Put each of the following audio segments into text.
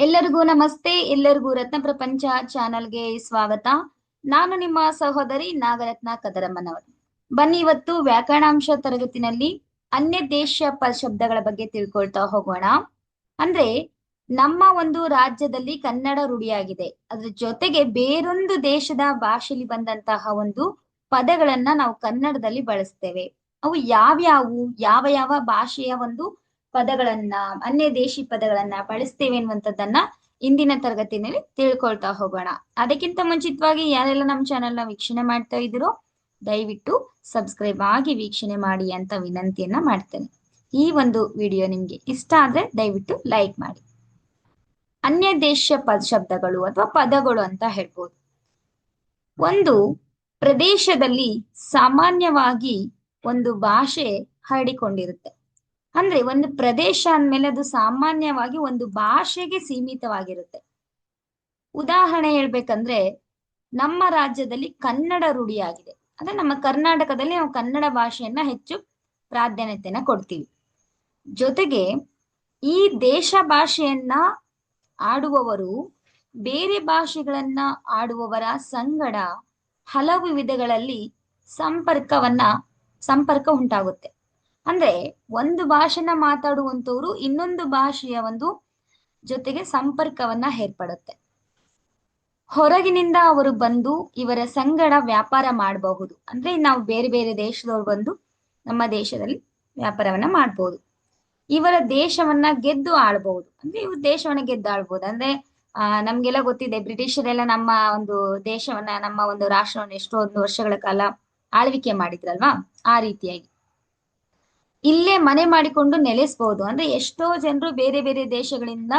ಎಲ್ಲರಿಗೂ ನಮಸ್ತೆ, ಎಲ್ಲರಿಗೂ ರತ್ನ ಪ್ರಪಂಚ ಚಾನಲ್ಗೆ ಸ್ವಾಗತ. ನಾನು ನಿಮ್ಮ ಸಹೋದರಿ ನಾಗರತ್ನ ಕದರಮ್ಮನವರು. ಬನ್ನಿ ಇವತ್ತು ವ್ಯಾಕರಣಾಂಶ ತರಗತಿನಲ್ಲಿ ಅನ್ಯ ದೇಶ ಶಬ್ದಗಳ ಬಗ್ಗೆ ತಿಳ್ಕೊಳ್ತಾ ಹೋಗೋಣ. ಅಂದ್ರೆ ನಮ್ಮ ಒಂದು ರಾಜ್ಯದಲ್ಲಿ ಕನ್ನಡ ರೂಢಿಯಾಗಿದೆ. ಅದ್ರ ಜೊತೆಗೆ ಬೇರೊಂದು ದೇಶದ ಭಾಷೆಯಲ್ಲಿ ಬಂದಂತಹ ಒಂದು ಪದಗಳನ್ನ ನಾವು ಕನ್ನಡದಲ್ಲಿ ಬಳಸ್ತೇವೆ. ಅವು ಯಾವ್ಯಾವು, ಯಾವ ಯಾವ ಭಾಷೆಯ ಒಂದು ಪದಗಳನ್ನ, ಅನ್ಯ ದೇಶಿ ಪದಗಳನ್ನ ಬಳಸ್ತೇವೆ ಅನ್ನುವಂಥದ್ದನ್ನ ಇಂದಿನ ತರಗತಿನಲ್ಲಿ ತಿಳ್ಕೊಳ್ತಾ ಹೋಗೋಣ. ಅದಕ್ಕಿಂತ ಮುಂಚಿತವಾಗಿ ಯಾರೆಲ್ಲ ನಮ್ಮ ಚಾನೆಲ್ನ ವೀಕ್ಷಣೆ ಮಾಡ್ತಾ ಇದ್ರು ದಯವಿಟ್ಟು ಸಬ್ಸ್ಕ್ರೈಬ್ ಆಗಿ ವೀಕ್ಷಣೆ ಮಾಡಿ ಅಂತ ವಿನಂತಿಯನ್ನ ಮಾಡ್ತೇನೆ. ಈ ಒಂದು ವಿಡಿಯೋ ನಿಮ್ಗೆ ಇಷ್ಟ ಆದ್ರೆ ದಯವಿಟ್ಟು ಲೈಕ್ ಮಾಡಿ. ಅನ್ಯ ದೇಶ ಪದ, ಶಬ್ದಗಳು ಅಥವಾ ಪದಗಳು ಅಂತ ಹೇಳ್ಬೋದು. ಒಂದು ಪ್ರದೇಶದಲ್ಲಿ ಸಾಮಾನ್ಯವಾಗಿ ಒಂದು ಭಾಷೆ ಹರಡಿಕೊಂಡಿರುತ್ತೆ. ಅಂದ್ರೆ ಒಂದು ಪ್ರದೇಶ ಅಂದ್ಮೇಲೆ ಅದು ಸಾಮಾನ್ಯವಾಗಿ ಒಂದು ಭಾಷೆಗೆ ಸೀಮಿತವಾಗಿರುತ್ತೆ. ಉದಾಹರಣೆ ಹೇಳ್ಬೇಕಂದ್ರೆ ನಮ್ಮ ರಾಜ್ಯದಲ್ಲಿ ಕನ್ನಡ ರೂಢಿಯಾಗಿದೆ. ಅಂದ್ರೆ ನಮ್ಮ ಕರ್ನಾಟಕದಲ್ಲಿ ನಾವು ಕನ್ನಡ ಭಾಷೆಯನ್ನ ಹೆಚ್ಚು ಪ್ರಾಧಾನ್ಯತೆಯನ್ನ ಕೊಡ್ತೀವಿ. ಜೊತೆಗೆ ಈ ದೇಶ ಭಾಷೆಯನ್ನ ಆಡುವವರು, ಬೇರೆ ಭಾಷೆಗಳನ್ನ ಆಡುವವರ ಸಂಗಡ ಹಲವು ವಿಧಗಳಲ್ಲಿ ಸಂಪರ್ಕವನ್ನ, ಸಂಪರ್ಕ ಉಂಟಾಗುತ್ತೆ. ಅಂದ್ರೆ ಒಂದು ಭಾಷೆನ ಮಾತಾಡುವಂತವ್ರು ಇನ್ನೊಂದು ಭಾಷೆಯ ಒಂದು ಜೊತೆಗೆ ಸಂಪರ್ಕವನ್ನ ಏರ್ಪಡುತ್ತೆ. ಹೊರಗಿನಿಂದ ಅವರು ಬಂದು ಇವರ ಸಂಗಡ ವ್ಯಾಪಾರ ಮಾಡಬಹುದು. ಅಂದ್ರೆ ನಾವು ಬೇರೆ ಬೇರೆ ದೇಶದವ್ರು ಬಂದು ನಮ್ಮ ದೇಶದಲ್ಲಿ ವ್ಯಾಪಾರವನ್ನ ಮಾಡಬಹುದು. ಇವರ ದೇಶವನ್ನ ಗೆದ್ದು ಆಳ್ಬಹುದು. ಅಂದ್ರೆ ಇವ್ರ ದೇಶವನ್ನ ಗೆದ್ದು ಆಳ್ಬಹುದು. ಅಂದ್ರೆ, ಆ, ನಮ್ಗೆಲ್ಲ ಗೊತ್ತಿದೆ ಬ್ರಿಟಿಷರೆಲ್ಲ ನಮ್ಮ ಒಂದು ದೇಶವನ್ನ, ನಮ್ಮ ಒಂದು ರಾಷ್ಟ್ರವನ್ನ ಒಂದು ವರ್ಷಗಳ ಕಾಲ ಆಳ್ವಿಕೆ ಮಾಡಿದ್ರಲ್ವಾ? ಆ ರೀತಿಯಾಗಿ. ಇಲ್ಲೇ ಮನೆ ಮಾಡಿಕೊಂಡು ನೆಲೆಸ್ಬಹುದು ಅಂದ್ರೆ ಎಷ್ಟೋ ಜನರು ಬೇರೆ ಬೇರೆ ದೇಶಗಳಿಂದ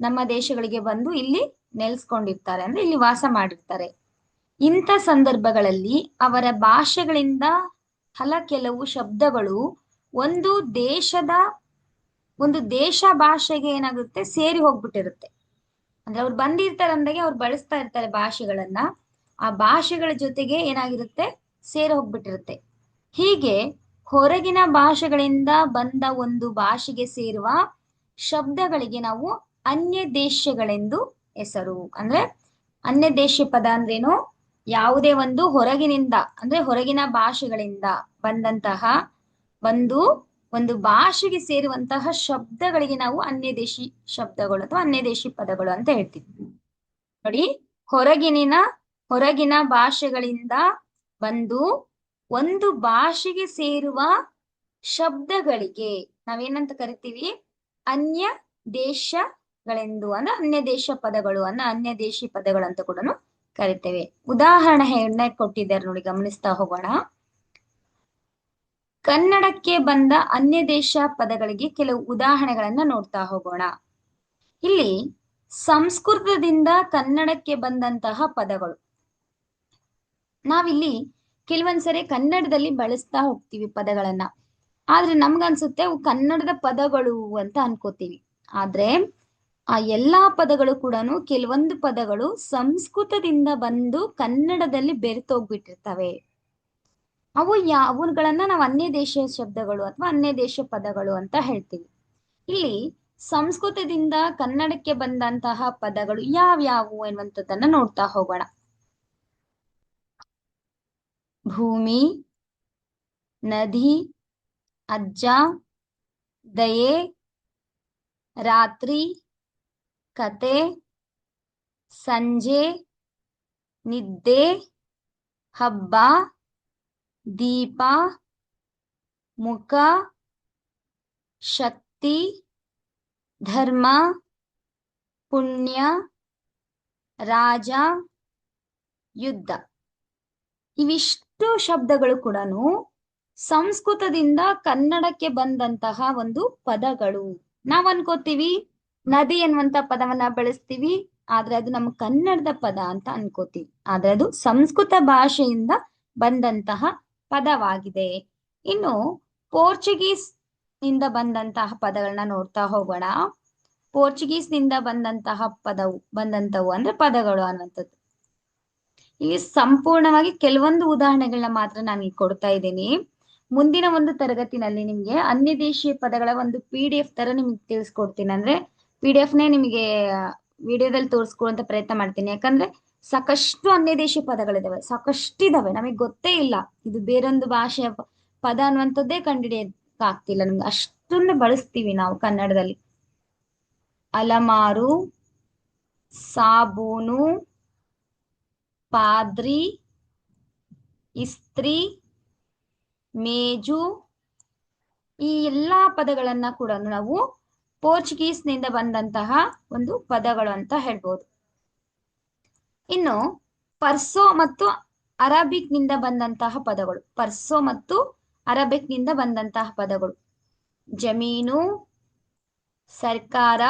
ನಮ್ಮ ದೇಶಗಳಿಗೆ ಬಂದು ಇಲ್ಲಿ ನೆಲೆಸ್ಕೊಂಡಿರ್ತಾರೆ. ಅಂದ್ರೆ ಇಲ್ಲಿ ವಾಸ ಮಾಡಿರ್ತಾರೆ. ಇಂಥ ಸಂದರ್ಭಗಳಲ್ಲಿ ಅವರ ಭಾಷೆಗಳಿಂದ ಹಲ ಕೆಲವು ಶಬ್ದಗಳು ಒಂದು ದೇಶದ, ಒಂದು ದೇಶ ಭಾಷೆಗೆ ಏನಾಗುತ್ತೆ? ಸೇರಿ ಹೋಗ್ಬಿಟ್ಟಿರುತ್ತೆ. ಅಂದ್ರೆ ಅವ್ರು ಬಂದಿರ್ತಾರೆ ಅಂದಾಗೆ ಅವ್ರು ಬಳಸ್ತಾ ಇರ್ತಾರೆ ಭಾಷೆಗಳನ್ನ. ಆ ಭಾಷೆಗಳ ಜೊತೆಗೆ ಏನಾಗಿರುತ್ತೆ? ಸೇರಿ ಹೋಗ್ಬಿಟ್ಟಿರುತ್ತೆ. ಹೀಗೆ ಹೊರಗಿನ ಭಾಷೆಗಳಿಂದ ಬಂದ ಒಂದು ಭಾಷೆಗೆ ಸೇರುವ ಶಬ್ದಗಳಿಗೆ ನಾವು ಅನ್ಯ ದೇಶಗಳೆಂದು ಹೆಸರು. ಅಂದ್ರೆ ಅನ್ಯ ದೇಶ ಪದ ಅಂದ್ರೇನು? ಯಾವುದೇ ಒಂದು ಹೊರಗಿನಿಂದ, ಅಂದ್ರೆ ಹೊರಗಿನ ಭಾಷೆಗಳಿಂದ ಬಂದಂತಹ ಒಂದು ಒಂದು ಭಾಷೆಗೆ ಸೇರುವಂತಹ ಶಬ್ದಗಳಿಗೆ ನಾವು ಅನ್ಯ ದೇಶಿ ಶಬ್ದಗಳು ಅಥವಾ ಅನ್ಯ ದೇಶಿ ಪದಗಳು ಅಂತ ಹೇಳ್ತೀವಿ. ನೋಡಿ ಹೊರಗಿನ ಹೊರಗಿನ ಭಾಷೆಗಳಿಂದ ಬಂದು ಒಂದು ಭಾಷೆಗೆ ಸೇರುವ ಶಬ್ದಗಳಿಗೆ ನಾವೇನಂತ ಕರಿತೀವಿ? ಅನ್ಯ ದೇಶಗಳೆಂದು ಅಂದ್ರೆ ಅನ್ಯ ದೇಶ ಪದಗಳು ಅನ್ನ ಅನ್ಯ ದೇಶಿ ಪದಗಳು ಅಂತ ಕೂಡ ಕರಿತೇವೆ. ಉದಾಹರಣೆ ಕೊಟ್ಟಿದ್ದಾರೆ ನೋಡಿ, ಗಮನಿಸ್ತಾ ಹೋಗೋಣ. ಕನ್ನಡಕ್ಕೆ ಬಂದ ಅನ್ಯ ದೇಶ ಪದಗಳಿಗೆ ಕೆಲವು ಉದಾಹರಣೆಗಳನ್ನ ನೋಡ್ತಾ ಹೋಗೋಣ. ಇಲ್ಲಿ ಸಂಸ್ಕೃತದಿಂದ ಕನ್ನಡಕ್ಕೆ ಬಂದಂತಹ ಪದಗಳು. ನಾವಿಲ್ಲಿ ಕೆಲವೊಂದ್ಸರಿ ಕನ್ನಡದಲ್ಲಿ ಬಳಸ್ತಾ ಹೋಗ್ತೀವಿ ಪದಗಳನ್ನ. ಆದ್ರೆ ನಮ್ಗನ್ಸುತ್ತೆ ಅವು ಕನ್ನಡದ ಪದಗಳು ಅಂತ ಅನ್ಕೋತೀವಿ. ಆದ್ರೆ ಆ ಎಲ್ಲಾ ಪದಗಳು ಕೂಡ ಕೆಲವೊಂದು ಪದಗಳು ಸಂಸ್ಕೃತದಿಂದ ಬಂದು ಕನ್ನಡದಲ್ಲಿ ಬೆರೆತೋಗ್ಬಿಟ್ಟಿರ್ತವೆ. ಅವು ಯಾವುಗಳನ್ನ ನಾವು ಅನ್ಯ ದೇಶ ಶಬ್ದಗಳು ಅಥವಾ ಅನ್ಯ ದೇಶ ಪದಗಳು ಅಂತ ಹೇಳ್ತೀವಿ. ಇಲ್ಲಿ ಸಂಸ್ಕೃತದಿಂದ ಕನ್ನಡಕ್ಕೆ ಬಂದಂತಹ ಪದಗಳು ಯಾವ್ಯಾವು ಎನ್ನುವಂಥದ್ದನ್ನ ನೋಡ್ತಾ ಹೋಗೋಣ. ಭೂಮಿ ನದಿ ಅಜ್ಜ ದಯೆ ರಾತ್ರಿ ಕತೆ ಸಂಜೆ ನಿದ್ದೆ ಹಬ್ಬ ದೀಪ ಮುಖ ಶಕ್ತಿ ಧರ್ಮ ಪುಣ್ಯ ರಾಜ ಯುದ್ಧ ಇವಿಷ್ಟು ಶಬ್ದಗಳು ಕೂಡ ಸಂಸ್ಕೃತದಿಂದ ಕನ್ನಡಕ್ಕೆ ಬಂದಂತಹ ಒಂದು ಪದಗಳು. ನಾವ್ ಅನ್ಕೋತೀವಿ ನದಿ ಎನ್ನುವಂತ ಪದವನ್ನ ಬಳಸ್ತೀವಿ, ಆದ್ರೆ ಅದು ನಮ್ಮ ಕನ್ನಡದ ಪದ ಅಂತ ಅನ್ಕೋತೀವಿ. ಆದ್ರೆ ಅದು ಸಂಸ್ಕೃತ ಭಾಷೆಯಿಂದ ಬಂದಂತಹ ಪದವಾಗಿದೆ. ಇನ್ನು ಪೋರ್ಚುಗೀಸ್ನಿಂದ ಬಂದಂತಹ ಪದಗಳನ್ನ ನೋಡ್ತಾ ಹೋಗೋಣ. ಪೋರ್ಚುಗೀಸ್ನಿಂದ ಬಂದಂತಹ ಪದವು ಬಂದಂತವು ಅಂದ್ರೆ ಪದಗಳು ಅನ್ನುವಂಥದ್ದು. ಇಲ್ಲಿ ಸಂಪೂರ್ಣವಾಗಿ ಕೆಲವೊಂದು ಉದಾಹರಣೆಗಳನ್ನ ಮಾತ್ರ ನಾನು ಈಗ ಕೊಡ್ತಾ ಇದ್ದೀನಿ. ಮುಂದಿನ ಒಂದು ತರಗತಿನಲ್ಲಿ ನಿಮ್ಗೆ ಅನ್ಯ ದೇಶೀಯ ಪದಗಳ ಒಂದು ಪಿ ಡಿ ಎಫ್ ತರ ನಿಮ್ಗೆ ತಿಳಿಸ್ಕೊಡ್ತೀನಿ. ಅಂದ್ರೆ ಪಿ ಡಿ ಎಫ್ನೇ ನಿಮಗೆ ವಿಡಿಯೋದಲ್ಲಿ ತೋರಿಸ್ಕೊಳ್ಳುವಂತ ಪ್ರಯತ್ನ ಮಾಡ್ತೀನಿ. ಯಾಕಂದ್ರೆ ಸಾಕಷ್ಟು ಅನ್ಯ ದೇಶೀಯ ಪದಗಳಿದಾವೆ. ಸಾಕಷ್ಟು ಇದಾವೆ ನಮಗೆ ಗೊತ್ತೇ ಇಲ್ಲ. ಇದು ಬೇರೊಂದು ಭಾಷೆಯ ಪದ ಅನ್ನುವಂಥದ್ದೇ ಕಂಡುಹಿಡಿಯಕ್ ಆಗ್ತಿಲ್ಲ ನಮ್ಗೆ ಅಷ್ಟನ್ನು ಬಳಸ್ತೀವಿ ನಾವು ಕನ್ನಡದಲ್ಲಿ. ಅಲಮಾರು, ಸಾಬೂನು ಪಾದ್ರಿ, ಇಸ್ತ್ರಿ, ಮೇಜು ಈ ಎಲ್ಲಾ ಪದಗಳನ್ನ ಕೂಡ ನಾವು ಪೋರ್ಚುಗೀಸ್ನಿಂದ ಬಂದಂತಹ ಒಂದು ಪದಗಳು ಅಂತ ಹೇಳ್ಬೋದು. ಇನ್ನು ಪರ್ಸೋ ಮತ್ತು ಅರಬಿಕ್ನಿಂದ ಬಂದಂತಹ ಪದಗಳು. ಪರ್ಸೋ ಮತ್ತು ಅರಬಿಕ್ನಿಂದ ಬಂದಂತಹ ಪದಗಳು. ಜಮೀನು, ಸರ್ಕಾರ,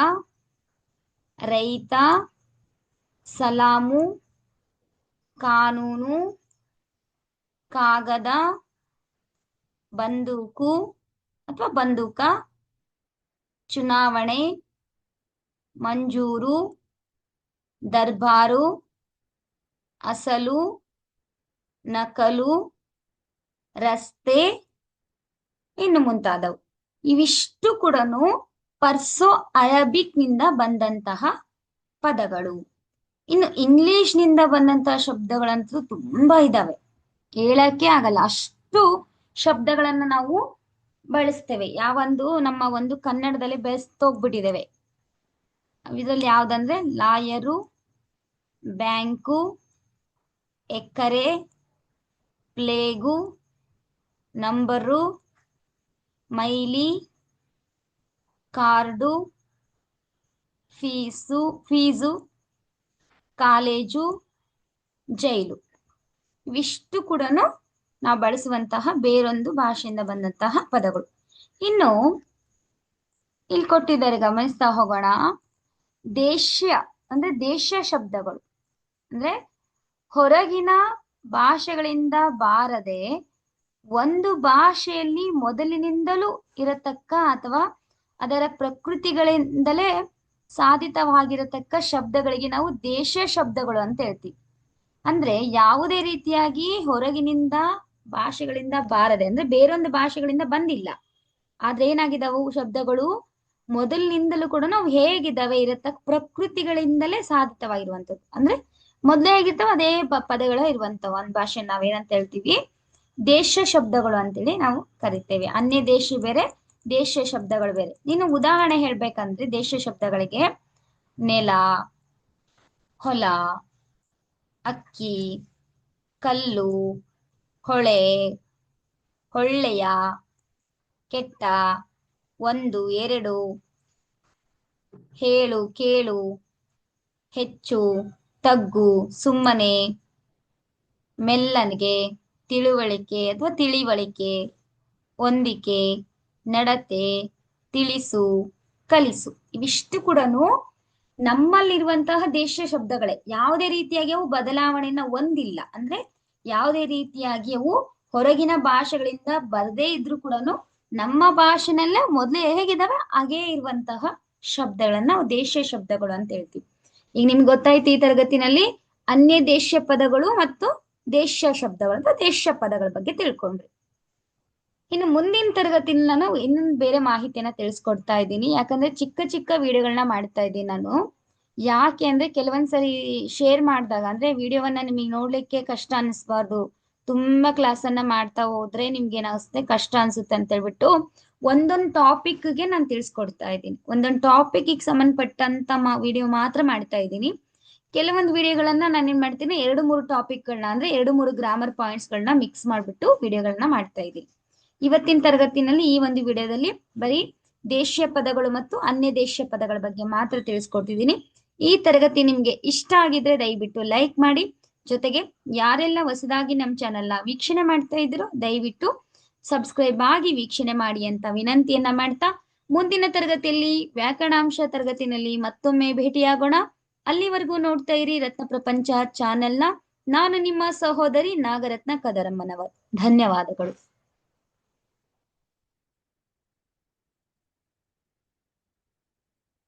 ರೈತ, ಸಲಾಮು ಕಾನೂನು, ಕಾಗದ, ಬಂದೂಕು ಅಥವಾ ಬಂದೂಕ, ಚುನಾವಣೆ, ಮಂಜೂರು, ದರ್ಬಾರು, ಅಸಲು, ನಕಲು, ರಸ್ತೆ ಇನ್ನು ಮುಂತಾದವು. ಇವಿಷ್ಟು ಕೂಡ ಪರ್ಸೋ ಅರಬಿಕ್ನಿಂದ ಬಂದಂತಹ ಪದಗಳು. ಇನ್ನು ಇಂಗ್ಲಿಷ್ನಿಂದ ಬಂದಂತ ಶಬ್ದಗಳಂತೂ ತುಂಬಾ ಇದಾವೆ. ಹೇಳಕ್ಕೆ ಆಗಲ್ಲ. ಅಷ್ಟು ಶಬ್ದಗಳನ್ನ ನಾವು ಬಳಸ್ತೇವೆ. ಯಾವೊಂದು ನಮ್ಮ ಒಂದು ಕನ್ನಡದಲ್ಲಿ ಬೆಳೆಸ್ತೋಗ್ಬಿಟ್ಟಿದ್ದೇವೆ ಇದ್ರಲ್ಲಿ ಯಾವ್ದಂದ್ರೆ lawyer, bank, acre, plague, number, mile, card, fees fees college, jail. ಇವಿಷ್ಟು ಕೂಡ ನಾವು ಬಳಸುವಂತಹ ಬೇರೊಂದು ಭಾಷೆಯಿಂದ ಬಂದಂತಹ ಪದಗಳು. ಇನ್ನು ಇಲ್ಲಿ ಕೊಟ್ಟಿದ್ದಾರೆ, ಗಮನಿಸ್ತಾ ಹೋಗೋಣ. ದೇಶ ಅಂದ್ರೆ ದೇಶ ಶಬ್ದಗಳು. ಅಂದ್ರೆ ಹೊರಗಿನ ಭಾಷೆಗಳಿಂದ ಬಾರದೆ ಒಂದು ಭಾಷೆಯಲ್ಲಿ ಮೊದಲಿನಿಂದಲೂ ಇರತಕ್ಕ ಅಥವಾ ಅದರ ಪ್ರಕೃತಿಗಳಿಂದಲೇ ಸಾಧಿತವಾಗಿರತಕ್ಕ ಶಬ್ದಗಳಿಗೆ ನಾವು ದೇಶ ಶಬ್ದಗಳು ಅಂತ ಹೇಳ್ತೀವಿ. ಅಂದ್ರೆ ಯಾವುದೇ ರೀತಿಯಾಗಿ ಹೊರಗಿನಿಂದ ಭಾಷೆಗಳಿಂದ ಬಾರದೆ, ಅಂದ್ರೆ ಬೇರೊಂದು ಭಾಷೆಗಳಿಂದ ಬಂದಿಲ್ಲ. ಆದ್ರೆ ಏನಾಗಿದಾವು ಶಬ್ದಗಳು? ಮೊದಲಿನಿಂದಲೂ ಕೂಡ ನಾವು ಹೇಗಿದ್ದಾವೆ ಇರತಕ್ಕ ಪ್ರಕೃತಿಗಳಿಂದಲೇ ಸಾಧಿತವಾಗಿರುವಂತದ್ದು ಅಂದ್ರೆ ಮೊದಲೇ ಹೇಗಿರ್ತಾವ ಅದೇ ಪದಗಳ ಇರುವಂತವು ಒಂದ್ ಭಾಷೆ ನಾವೇನಂತ ಹೇಳ್ತೀವಿ? ದೇಶ ಶಬ್ದಗಳು ಅಂತೇಳಿ ನಾವು ಕರಿತೇವೆ. ಅನ್ಯ ದೇಶ ಬೇರೆ ದೇಶ ಶಬ್ದಗಳು ಬೇರೆ. ನೀನು ಉದಾಹರಣೆ ಹೇಳ್ಬೇಕಂದ್ರೆ ದೇಶ ಶಬ್ದಗಳಿಗೆ ನೆಲ, ಹೊಲ, ಅಕ್ಕಿ, ಕಲ್ಲು, ಹೊಳೆ ಹೊಳ್ಳೆಯ ಕೆಟ್ಟ, ಒಂದು, ಎರಡು, ಹೇಳು, ಕೇಳು, ಹೆಚ್ಚು, ತಗ್ಗು, ಸುಮ್ಮನೆ, ಮೆಲ್ಲನಿಗೆ, ತಿಳುವಳಿಕೆ ಅಥವಾ ತಿಳಿವಳಿಕೆ, ಹೊಂದಿಕೆ ನಡತೆ, ತಿಳಿಸು, ಕಲಿಸು. ಇವಿಷ್ಟು ಕೂಡ ನಮ್ಮಲ್ಲಿರುವಂತಹ ದೇಶ ಶಬ್ದಗಳೇ. ಯಾವುದೇ ರೀತಿಯಾಗಿ ಅವು ಬದಲಾವಣೆಯನ್ನ ಹೊಂದಿಲ್ಲ. ಅಂದ್ರೆ ಯಾವುದೇ ರೀತಿಯಾಗಿ ಅವು ಹೊರಗಿನ ಭಾಷೆಗಳಿಂದ ಬರದೇ ಇದ್ರು ಕೂಡ ನಮ್ಮ ಭಾಷೆನಲ್ಲೇ, ಮೊದಲೇ ಹೇಗಿದಾವೆ? ಹಾಗೇ ಇರುವಂತಹ ಶಬ್ದಗಳನ್ನ ನಾವು ದೇಶ ಶಬ್ದಗಳು ಅಂತ ಹೇಳ್ತೀವಿ. ಈಗ ನಿಮ್ಗೆ ಗೊತ್ತಾಯ್ತು ಈ ತರಗತಿನಲ್ಲಿ ಅನ್ಯ ದೇಶ ಪದಗಳು ಮತ್ತು ದೇಶ ಶಬ್ದಗಳು ಅಂತ ದೇಶ ಪದಗಳ ಬಗ್ಗೆ ತಿಳ್ಕೊಂಡ್ರಿ. ಇನ್ನು ಮುಂದಿನ ತರಗತಿಯಲ್ಲಿ ನಾನು ಇನ್ನೊಂದು ಬೇರೆ ಮಾಹಿತಿಯನ್ನ ತಿಳಿಸ್ಕೊಡ್ತಾ ಇದ್ದೀನಿ. ಯಾಕಂದ್ರೆ ಚಿಕ್ಕ ಚಿಕ್ಕ ವಿಡಿಯೋಗಳನ್ನ ಮಾಡ್ತಾ ಇದ್ದೀನಿ ನಾನು. ಯಾಕೆ ಅಂದ್ರೆ ಕೆಲವೊಂದ್ಸರಿ ಶೇರ್ ಮಾಡಿದಾಗ, ಅಂದ್ರೆ ವಿಡಿಯೋವನ್ನ ನಿಮಗೆ ನೋಡ್ಲಿಕ್ಕೆ ಕಷ್ಟ ಅನಿಸ್ಬಾರ್ದು. ತುಂಬಾ ಕ್ಲಾಸ್ ಅನ್ನ ಮಾಡ್ತಾ ಹೋದ್ರೆ ನಿಮ್ಗೆ ಏನಾಗುತ್ತೆ? ಕಷ್ಟ ಅನ್ಸುತ್ತೆ ಅಂತ ಹೇಳ್ಬಿಟ್ಟು ಒಂದೊಂದು ಟಾಪಿಕ್ಗೆ ನಾನು ತಿಳಿಸ್ಕೊಡ್ತಾ ಇದ್ದೀನಿ. ಒಂದೊಂದು ಟಾಪಿಕ್ ಸಂಬಂಧಪಟ್ಟಂತ ವಿಡಿಯೋ ಮಾತ್ರ ಮಾಡ್ತಾ ಇದ್ದೀನಿ. ಕೆಲವೊಂದು ವಿಡಿಯೋಗಳನ್ನ ನಾನು ಏನ್ ಮಾಡ್ತೀನಿ, ಎರಡು ಮೂರು ಟಾಪಿಕ್ ಗಳನ್ನ, ಅಂದ್ರೆ ಎರಡು ಮೂರು ಗ್ರಾಮರ್ ಪಾಯಿಂಟ್ಸ್ ಗಳನ್ನ ಮಿಕ್ಸ್ ಮಾಡ್ಬಿಟ್ಟು ವಿಡಿಯೋಗಳನ್ನ ಮಾಡ್ತಾ ಇದ್ದೀನಿ. ಇವತ್ತಿನ ತರಗತಿನಲ್ಲಿ ಈ ಒಂದು ವಿಡಿಯೋದಲ್ಲಿ ಬರೀ ದೇಶೀಯ ಪದಗಳು ಮತ್ತು ಅನ್ಯ ದೇಶೀಯ ಪದಗಳ ಬಗ್ಗೆ ಮಾತ್ರ ತಿಳಿಸ್ಕೊಡ್ತಿದ್ದೀನಿ ಈ ತರಗತಿ ನಿಮ್ಗೆ ಇಷ್ಟ ಆಗಿದ್ರೆ ದಯವಿಟ್ಟು ಲೈಕ್ ಮಾಡಿ. ಜೊತೆಗೆ ಯಾರೆಲ್ಲ ಹೊಸದಾಗಿ ನಮ್ಮ ಚಾನೆಲ್ನ ವೀಕ್ಷಣೆ ಮಾಡ್ತಾ ಇದ್ರು ದಯವಿಟ್ಟು ಸಬ್ಸ್ಕ್ರೈಬ್ ಆಗಿ ವೀಕ್ಷಣೆ ಮಾಡಿ ಅಂತ ವಿನಂತಿಯನ್ನ ಮಾಡ್ತಾ ಮುಂದಿನ ತರಗತಿಯಲ್ಲಿ ವ್ಯಾಕರಣಾಂಶ ತರಗತಿನಲ್ಲಿ ಮತ್ತೊಮ್ಮೆ ಭೇಟಿಯಾಗೋಣ. ಅಲ್ಲಿವರೆಗೂ ನೋಡ್ತಾ ಇರಿ ರತ್ನ ಪ್ರಪಂಚ ಚಾನೆಲ್ನ. ನಾನು ನಿಮ್ಮ ಸಹೋದರಿ ನಾಗರತ್ನ ಕದರಮ್ಮನವರ್ ಧನ್ಯವಾದಗಳು.